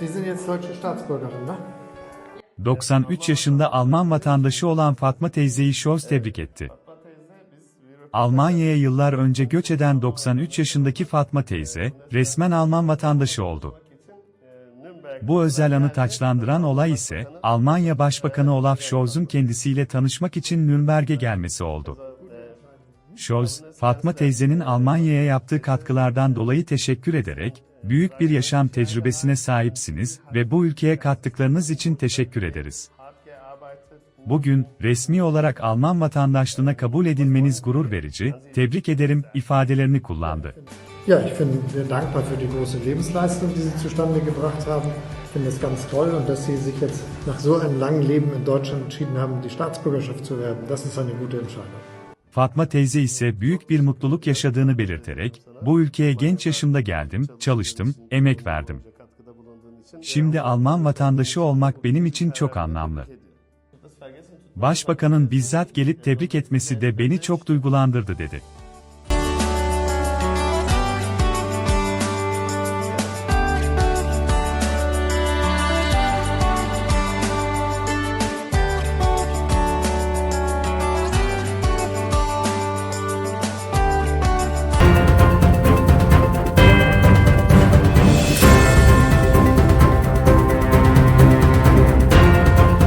Sie sind jetzt deutsche Staatsbürgerin, ne? 93 yaşında Alman vatandaşı olan Fatma teyzeyi Scholz tebrik etti. Almanya'ya yıllar önce göç eden 93 yaşındaki Fatma teyze, resmen Alman vatandaşı oldu. Bu özel anı taçlandıran olay ise, Almanya Başbakanı Olaf Scholz'un kendisiyle tanışmak için Nürnberg'e gelmesi oldu. Scholz, Fatma teyzenin Almanya'ya yaptığı katkılardan dolayı teşekkür ederek, büyük bir yaşam tecrübesine sahipsiniz ve bu ülkeye kattıklarınız için teşekkür ederiz. Bugün, resmi olarak Alman vatandaşlığına kabul edilmeniz gurur verici, tebrik ederim ifadelerini kullandı. Ja, ich bin sehr dankbar für die große Lebensleistung, die Sie zustande gebracht haben. Ich finde es ganz toll und dass Sie sich jetzt nach so einem langen Leben in Deutschland entschieden haben, die Staatsbürgerschaft zu werden. Das ist eine gute Entscheidung. Fatma teyze ise büyük bir mutluluk yaşadığını belirterek, bu ülkeye genç yaşımda geldim, çalıştım, emek verdim. Şimdi Alman vatandaşı olmak benim için çok anlamlı. Başbakanın bizzat gelip tebrik etmesi de beni çok duygulandırdı dedi.